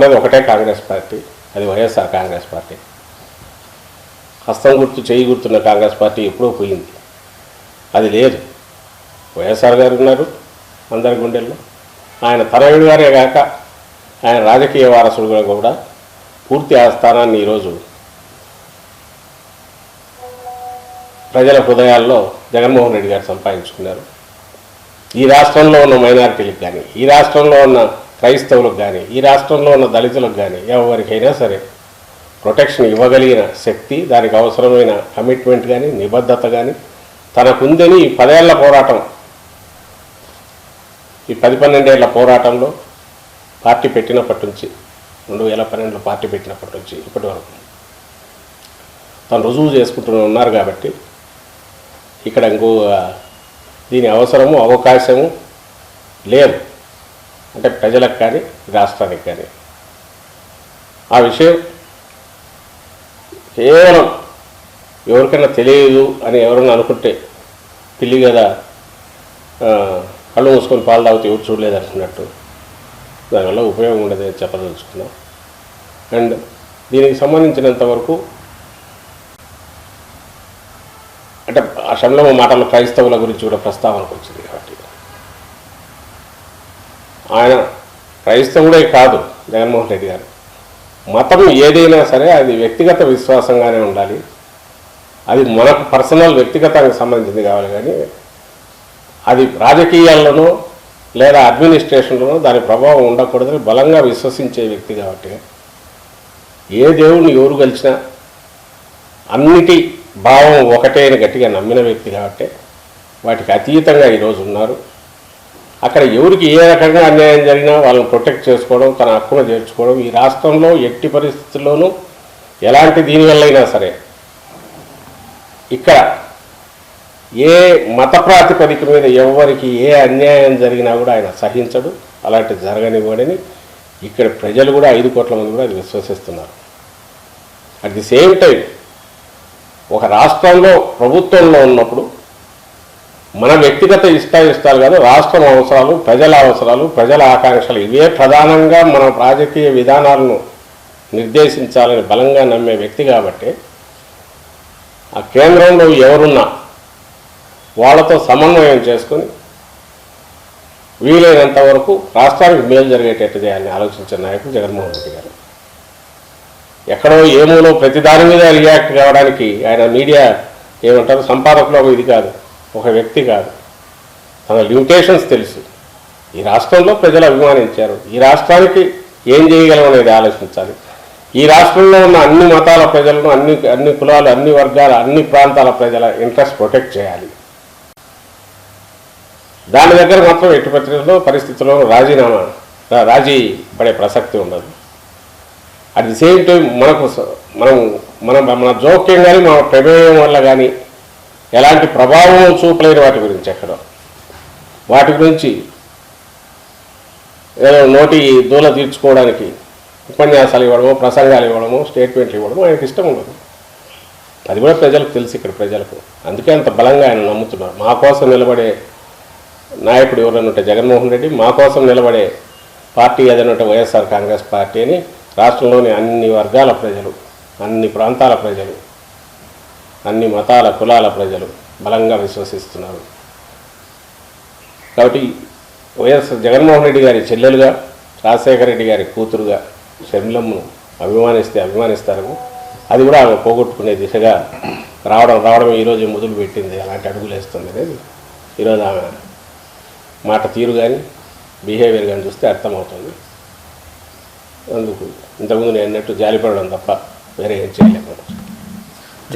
ఉన్నది ఒకటే కాంగ్రెస్ పార్టీ అది వైఎస్ఆర్ కాంగ్రెస్ పార్టీ. హస్తం గుర్తు చేయి గుర్తున్న కాంగ్రెస్ పార్టీ ఎప్పుడో పోయింది. అది లేదు. వైఎస్ఆర్ గారు ఉన్నారు అందరి గుండెల్లో. ఆయన తనయుడు గారే కాక ఆయన రాజకీయ వారసుడుగా కూడా పూర్తి ఆ స్థానాన్ని ఈరోజు ప్రజల హృదయాల్లో జగన్మోహన్ రెడ్డి గారు సంపాదించుకున్నారు. ఈ రాష్ట్రంలో ఉన్న మైనారిటీలకు కానీ ఈ రాష్ట్రంలో ఉన్న క్రైస్తవులకు కానీ ఈ రాష్ట్రంలో ఉన్న దళితులకు కానీ ఎవరికైనా సరే ప్రొటెక్షన్ ఇవ్వగలిగిన శక్తి దానికి అవసరమైన కమిట్మెంట్ కానీ నిబద్ధత కానీ తనకుందని ఈ పదేళ్ళ పోరాటం ఈ పది పన్నెండేళ్ళ పోరాటంలో పార్టీ పెట్టినప్పటి నుంచి రెండు వేల పన్నెండులో పార్టీ పెట్టినప్పటి నుంచి ఇప్పటి వరకు తను రుజువు చేసుకుంటూ ఉన్నారు కాబట్టి ఇక్కడ ఇంకో దీని అవసరము అవకాశము లేదు. అంటే ప్రజలకు కానీ రాష్ట్రానికి కానీ. ఆ విషయం కేవలం ఎవరికైనా తెలియదు అని ఎవరైనా అనుకుంటే పిల్లి కదా కళ్ళు మూసుకొని పాలు తాగితే ఎవరు చూడలేదు అనుకున్నట్టు దానివల్ల ఉపయోగం ఉండదు అని చెప్పదలుచుకున్నాం. అండ్ దీనికి సంబంధించినంత వరకు అంటే ఆ శంలో మాటల క్రైస్తవుల గురించి కూడా ప్రస్తావనకు వచ్చింది ఆయన క్రైస్తవుడే కాదు జగన్మోహన్ రెడ్డి గారు. మతం ఏదైనా సరే అది వ్యక్తిగత విశ్వాసంగానే ఉండాలి. అది మనకు పర్సనల్ వ్యక్తిగతానికి సంబంధించింది కావాలి కానీ అది రాజకీయాల్లోనూ లేదా అడ్మినిస్ట్రేషన్లోనూ దాని ప్రభావం ఉండకూడదని బలంగా విశ్వసించే వ్యక్తి కాబట్టి ఏ దేవుడిని ఎవరు గెలిచినా అన్నిటి భావం ఒకటే అని గట్టిగా నమ్మిన వ్యక్తి కాబట్టి వాటికి అతీతంగా ఈరోజు ఉన్నారు. అక్కడ ఎవరికి ఏ రకంగా అన్యాయం జరిగినా వాళ్ళని ప్రొటెక్ట్ చేసుకోవడం తన హక్కును చేర్చుకోవడం ఈ రాష్ట్రంలో ఎట్టి పరిస్థితుల్లోనూ ఎలాంటి దీనివల్లైనా సరే ఇక్కడ ఏ మత ప్రాతిపదిక మీద ఎవరికి ఏ అన్యాయం జరిగినా కూడా ఆయన సహించడు. అలాంటి జరగనివ్వడని ఇక్కడ ప్రజలు కూడా ఐదు కోట్ల మంది కూడా అది విశ్వసిస్తున్నారు. అట్ ది సేమ్ టైం ఒక రాష్ట్రంలో ప్రభుత్వంలో ఉన్నప్పుడు మన వ్యక్తిగత ఇష్టాయిష్టాలు కాదు రాష్ట్రం అవసరాలు ప్రజల అవసరాలు ప్రజల ఆకాంక్షలు ఇవే ప్రధానంగా మన రాజకీయ విధానాలను నిర్దేశించాలని బలంగా నమ్మే వ్యక్తి కాబట్టి ఆ కేంద్రంలో ఎవరున్నా వాళ్ళతో సమన్వయం చేసుకొని వీలైనంత వరకు రాష్ట్రానికి మేలు జరిగేటట్టు చేయాలని ఆలోచించిన నాయకుడు జగన్మోహన్ రెడ్డి గారు. ఎక్కడో ఏమూలో ప్రతి దాని మీద రియాక్ట్ కావడానికి ఆయన మీడియా ఏమంటారు సంపాదకులు ఇది కాదు. ఒక వ్యక్తి కాదు. తన లిమిటేషన్స్ తెలుసు. ఈ రాష్ట్రంలో ప్రజలు అభిమానించారు. ఈ రాష్ట్రానికి ఏం చేయగలం అనేది ఆలోచించాలి. ఈ రాష్ట్రంలో ఉన్న అన్ని మతాల ప్రజలను అన్ని అన్ని కులాలు అన్ని వర్గాల అన్ని ప్రాంతాల ప్రజల ఇంట్రెస్ట్ ప్రొటెక్ట్ చేయాలి. దాని దగ్గర మాత్రం ఎట్టి పరిస్థితుల్లో పరిస్థితుల్లో రాజీనామా రాజీ పడే ప్రసక్తి ఉండదు. అట్ ది సేమ్ టైం మనకు మనం మనం మన జోక్యం కానీ మన ప్రమేయం వల్ల కానీ ఎలాంటి ప్రభావం చూపలేని వాటి గురించి ఎక్కడ. వాటి గురించి ఏదో నోటి దూల తీర్చుకోవడానికి ఉపన్యాసాలు ఇవ్వడము ప్రసంగాలు ఇవ్వడము స్టేట్మెంట్లు ఇవ్వడము ఆయనకి ఇష్టం ఉండదు. అది కూడా ప్రజలకు తెలుసు ఇక్కడ ప్రజలకు. అందుకే అంత బలంగా ఆయన నమ్ముతున్నారు. మా కోసం నిలబడే నాయకుడు ఎవరైనా ఉంటే జగన్మోహన్ రెడ్డి మా కోసం నిలబడే పార్టీ ఏదైనా ఉంటే వైఎస్ఆర్ కాంగ్రెస్ పార్టీ అని రాష్ట్రంలోని అన్ని వర్గాల ప్రజలు అన్ని ప్రాంతాల ప్రజలు అన్ని మతాల కులాల ప్రజలు బలంగా విశ్వసిస్తున్నారు. కాబట్టి వైఎస్ జగన్మోహన్ రెడ్డి గారి చెల్లెలుగా రాజశేఖర రెడ్డి గారి కూతురుగా షర్మిలమ్మను అభిమానిస్తే అభిమానిస్తారు. అది కూడా ఆమె పోగొట్టుకునే దిశగా రావడం రావడం ఈరోజు మొదలు పెట్టింది అలాంటి అడుగులు వేస్తుంది అనేది ఈరోజు ఆమె మాట తీరు కానీ బిహేవియర్ కానీ చూస్తే అర్థమవుతుంది. అందుకు ఇంతకుముందు నేను అన్నట్టు జాలిపడడం తప్ప వేరే ఏం చేయలేకపోవచ్చు.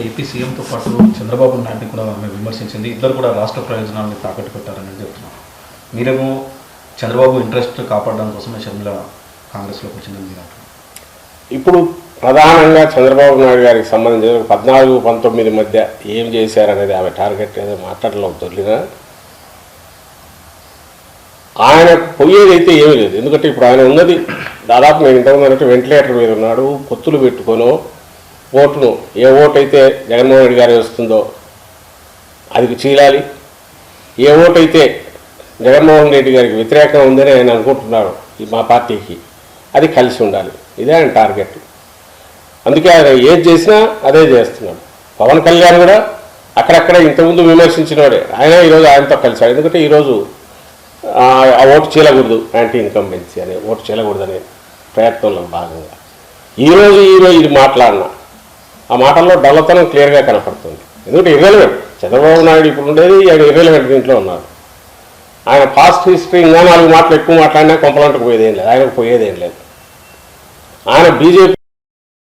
ఏపీ సీఎంతో పాటు చంద్రబాబు నాయుడు కూడా ఆమె విమర్శించింది. ఇద్దరు కూడా రాష్ట్ర ప్రయోజనాలను తాకట్టు పెట్టారని చెప్తున్నారు మీరేమో చంద్రబాబు ఇంట్రెస్ట్ కాపాడడం కోసమే షర్మిల కాంగ్రెస్లోకి వచ్చిందని మీరు ఇప్పుడు ప్రధానంగా చంద్రబాబు నాయుడు గారికి సంబంధించిన పద్నాలుగు పంతొమ్మిది మధ్య ఏం చేశారనేది ఆమె టార్గెట్ అనేది మాట్లాడలో దొరికినా ఆయన పోయేదైతే ఏమీ లేదు. ఎందుకంటే ఇప్పుడు ఆయన ఉన్నది దాదాపు నేను ఇంతకుముందు అన్నట్టు వెంటిలేటర్ మీద ఉన్నాడు పొత్తులు పెట్టుకొనో ఓటును ఏ ఓటు అయితే జగన్మోహన్ రెడ్డి గారి వస్తుందో అది చీలాలి. ఏ ఓటు అయితే జగన్మోహన్ రెడ్డి గారికి వ్యతిరేకంగా ఉందని ఆయన అనుకుంటున్నారు మా పార్టీకి అది కలిసి ఉండాలి. ఇదే ఆయన టార్గెట్. అందుకే ఆయన ఏది చేసినా అదే చేస్తున్నాడు పవన్ కళ్యాణ్ కూడా అక్కడక్కడ ఇంతకుముందు విమర్శించినవాడే ఆయన ఈరోజు ఆయనతో కలిసాడు ఎందుకంటే ఈరోజు ఆ ఓటు చీలకూడదు. యాంటీ ఇన్కంబెన్సీ అనే ఓటు చీలకూడదు అనే ప్రయత్నంలో భాగంగా. ఈరోజు ఈరోజు ఇది మాట్లాడినా ఆ మాటల్లో డల్లతనం క్లియర్గా కనపడుతుంది. ఎందుకంటే ఇర్రెలవెంట్. చంద్రబాబు నాయుడు ఇప్పుడు ఉండేది ఆయన ఇర్రెలవెంట్ దీంట్లో ఉన్నారు. ఆయన పాస్ట్ హిస్టరీ ఇంకా నాలుగు మాటలు ఎక్కువ మాట్లాడినా కొంపలంటకు పోయేదేం లేదు. ఆయనకు పోయేదేం లేదు. ఆయన బీజేపీ